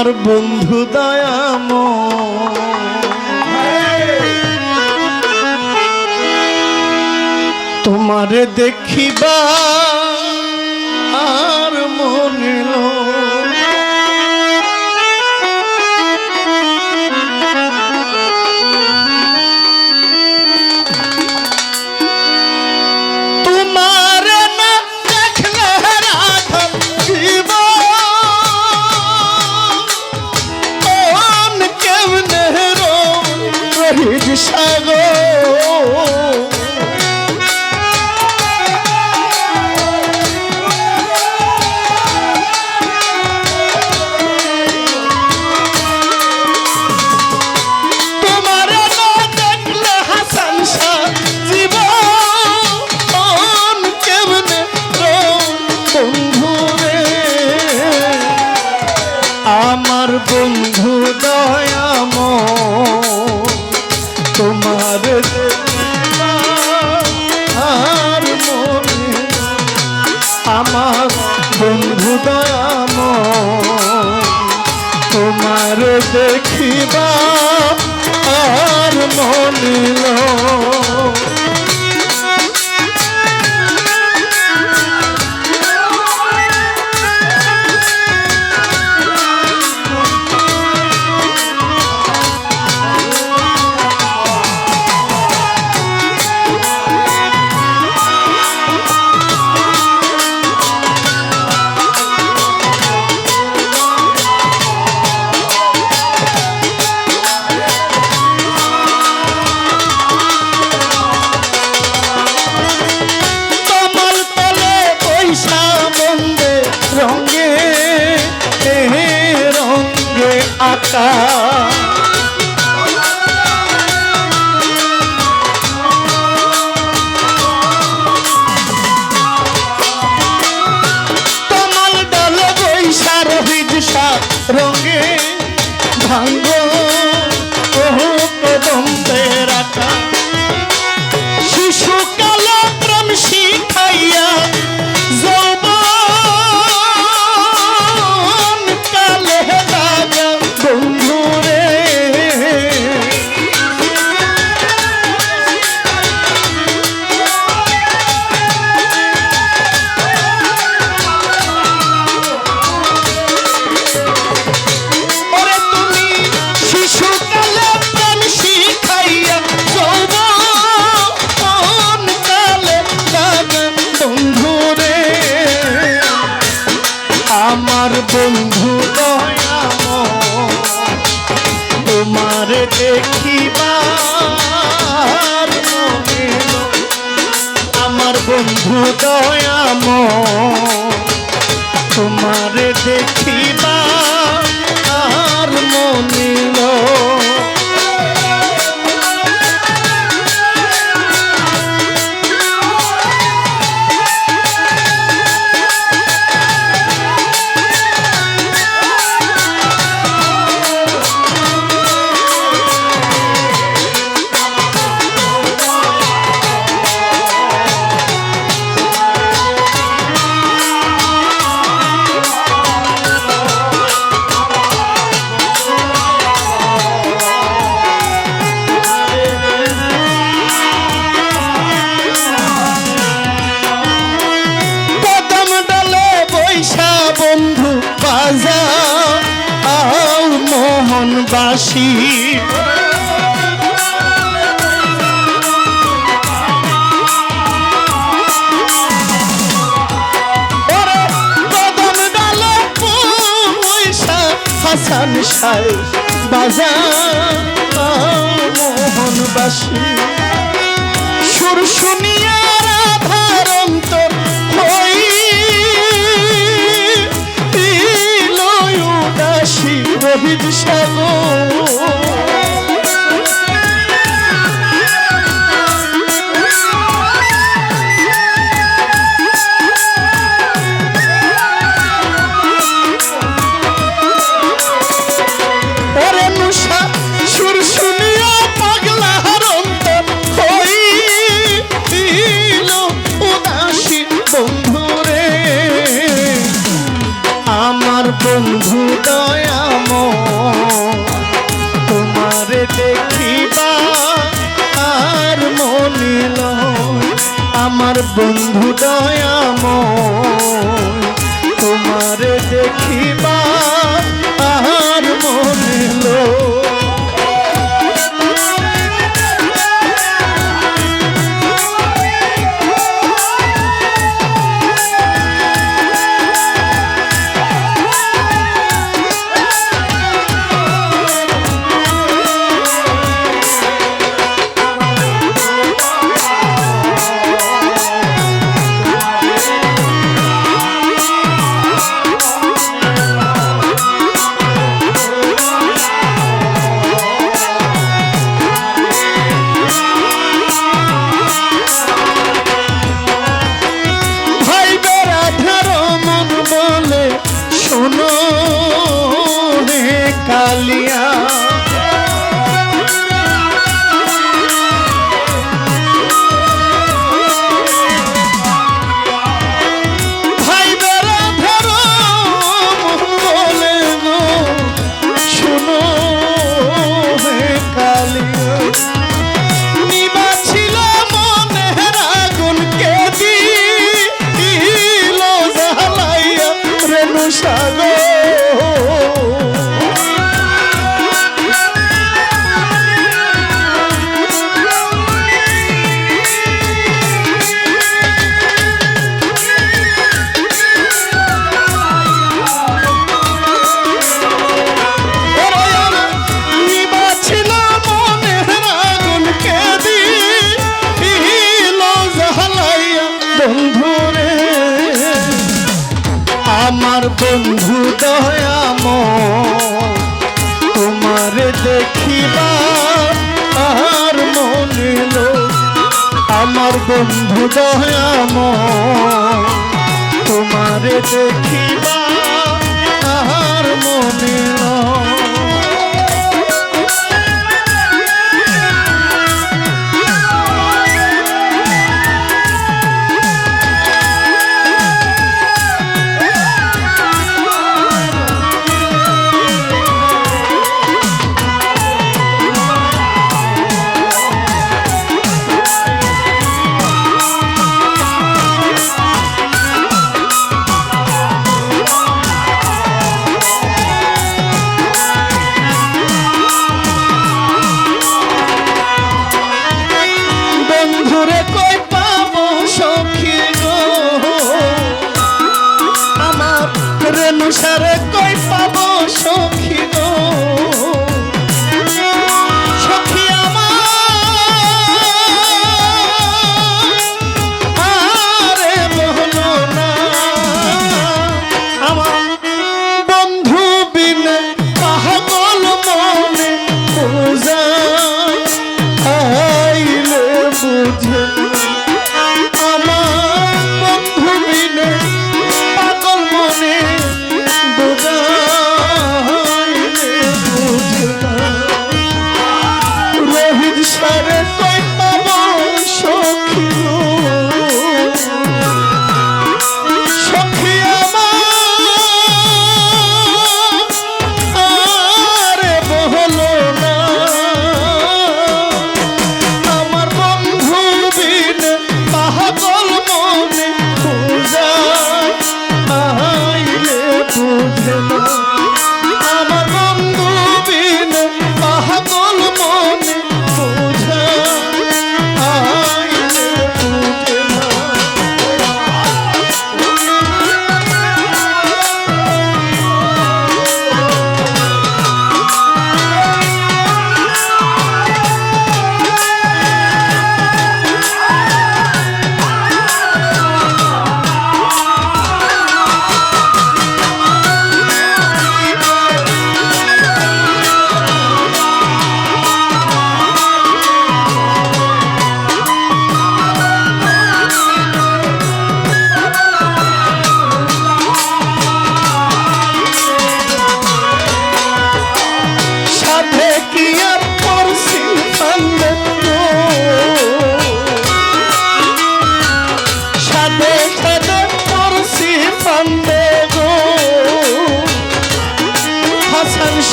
আমার বন্ধু দয়াম। তোমার দেখিবা বন্ধু দয়াম তোমার দেখিবা বন্ধু বাজা আও মোহন বাসি হাসান সাই বাজাও মোহনবাসী। সুর Covid chegou বন্ধু দয়াম তোমার দেখিবা আহার মনে।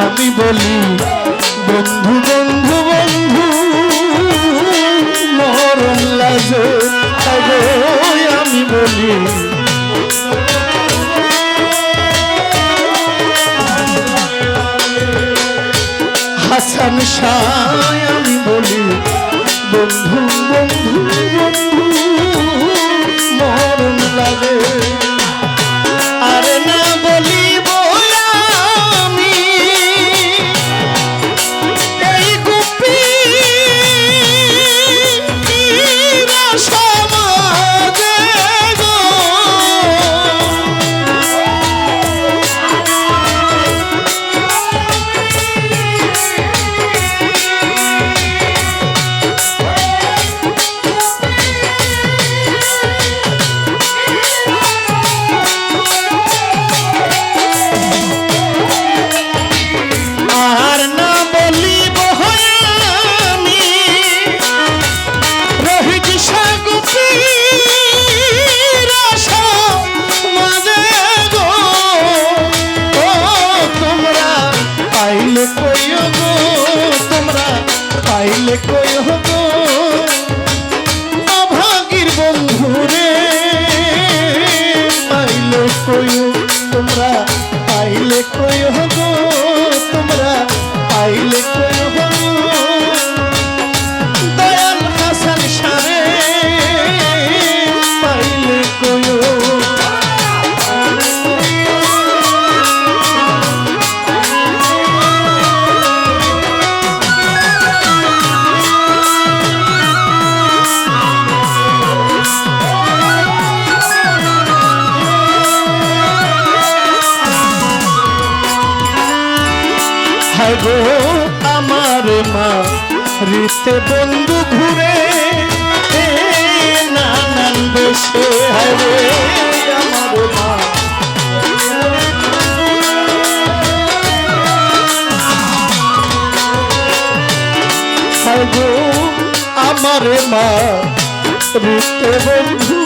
আমি বলি, বন্ধু বন্ধু বন্ধু মরণ লাগে আমি বলি। হাসান শাহ আমি বলি, বন্ধু বন্ধু বন্ধু মরণ লাগে আসছে বন্ধু ঘুরে নানান বেশে হরে আমার মা। রুতে বন্ধু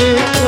পাইলে কইও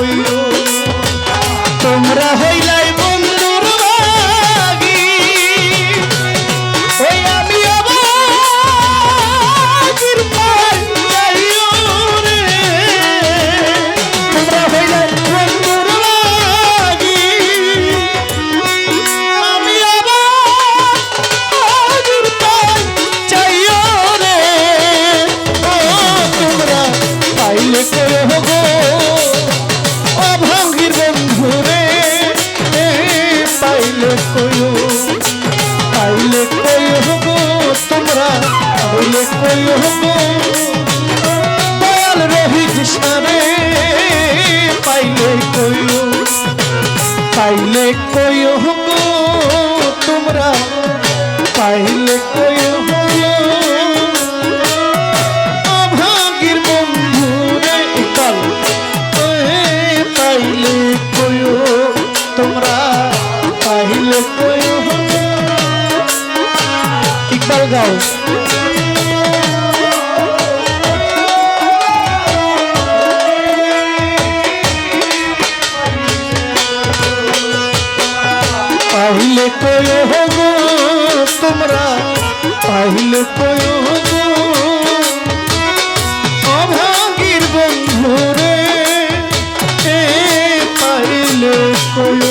কইও গো তোমরা পাইলে